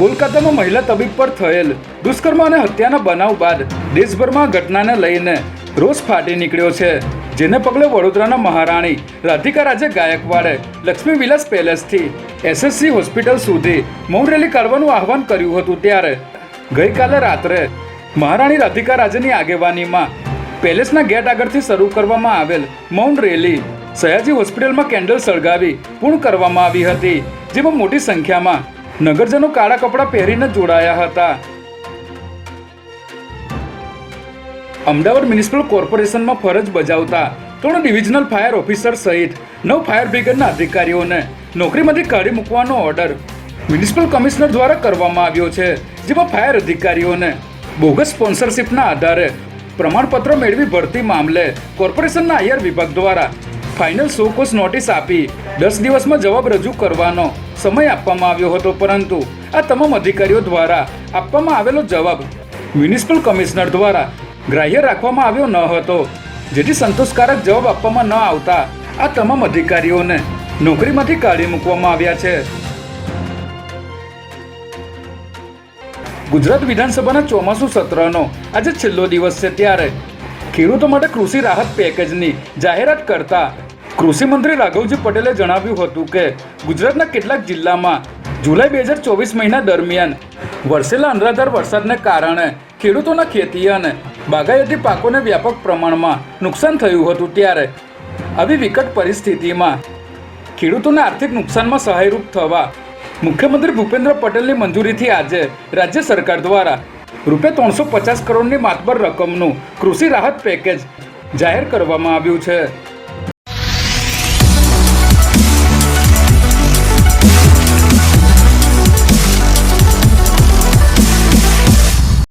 કોલકાતામાં મહિલા તબીબ પર થયેલ દુષ્કર્મ અને હત્યાના બનાવ બાદ દેશભરમાં ઘટનાને લઈને રોષ ફાટી નીકળ્યો છે. જેને પગલે વડોદરાના મહારાણી રાધિકા રાજે ગાયકવાડે લક્ષ્મી વિલાસ પેલેસથી એસએસસી હોસ્પિટલ સુધી મૌન રેલી કાઢવાનું આહવાન કર્યું હતું ત્યારે. ગઈકાલે રાત્રે મહારાણી રાધિકા રાજેની આગેવાનીમાં પેલેસના ગેટ આગળથી શરૂ કરવામાં આવેલ મૌન રેલી સયાજી હોસ્પિટલમાં કેન્ડલ સળગાવી પૂર્ણ કરવામાં આવી હતી, જેમાં મોટી સંખ્યામાં નગરજનો કાળા કપડાં પહેરીને જોડાયા હતા. અમદાવાદ મ્યુનિસિપલ કોર્પોરેશનમાં ફરજ બજાવતા ત્રણ ડિવિઝનલ ફાયર ઓફિસર સહિત નવ ફાયર બ્રિગેડના અધિકારીઓને નોકરીમાંથી કાઢી મૂકવાનો ઓર્ડર મ્યુનિસિપલ કમિશનર દ્વારા કરવામાં આવ્યો છે, જેમાં ફાયર અધિકારીઓને બોગસ સ્પોન્સરશિપના આધારે પ્રમાણપત્ર મેળવી ભરતી મામલે કોર્પોરેશનના આયર વિભાગ દ્વારા ફાઇનલ શોકોસ નોટિસ આપી. દસ દિવસમાં જવાબ રજૂ કરવાનો. સમય આપવામાં આવ્યો હતો, પરંતુ આ તમામ અધિકારીઓ દ્વારા આપવામાં આવેલો જવાબ મ્યુનિસિપલ કમિશનર દ્વારા ગ્રાહ્ય રાખવામાં આવ્યો ન હતો. જેથી સંતોષકારક જવાબ આપવામાં ન આવતા આ તમામ અધિકારીઓને નોકરીમાંથી કાઢી મૂકવામાં આવ્યા છે. ગુજરાત વિધાનસભાના ચોમાસુ સત્રનો આજે છેલ્લો દિવસ છે ત્યારે. ખેડૂતો માટે કૃષિ રાહત પેકેજની જાહેરાત કરતા કૃષિ મંત્રી રાઘવજી પટેલે જણાવ્યું હતું કે ગુજરાતના કેટલાક જિલ્લામાં જુલાઈ બે હજાર ચોવીસ મહિના દરમિયાન વરસેલા અનરાધાર વરસાદને કારણે ખેડૂતોના ખેતી અને બાગાયતી પાકોને વ્યાપક પ્રમાણમાં નુકસાન થયું હતું ત્યારે આવી વિકટ પરિસ્થિતિમાં ખેડૂતોને આર્થિક નુકસાનમાં સહાયરૂપ થવા મુખ્યમંત્રી ભૂપેન્દ્ર પટેલની મંજૂરીથી આજે રાજ્ય સરકાર દ્વારા રૂપિયા ત્રણસો પચાસ કરોડની માતબર રકમનું કૃષિ રાહત પેકેજ જાહેર કરવામાં આવ્યું છે.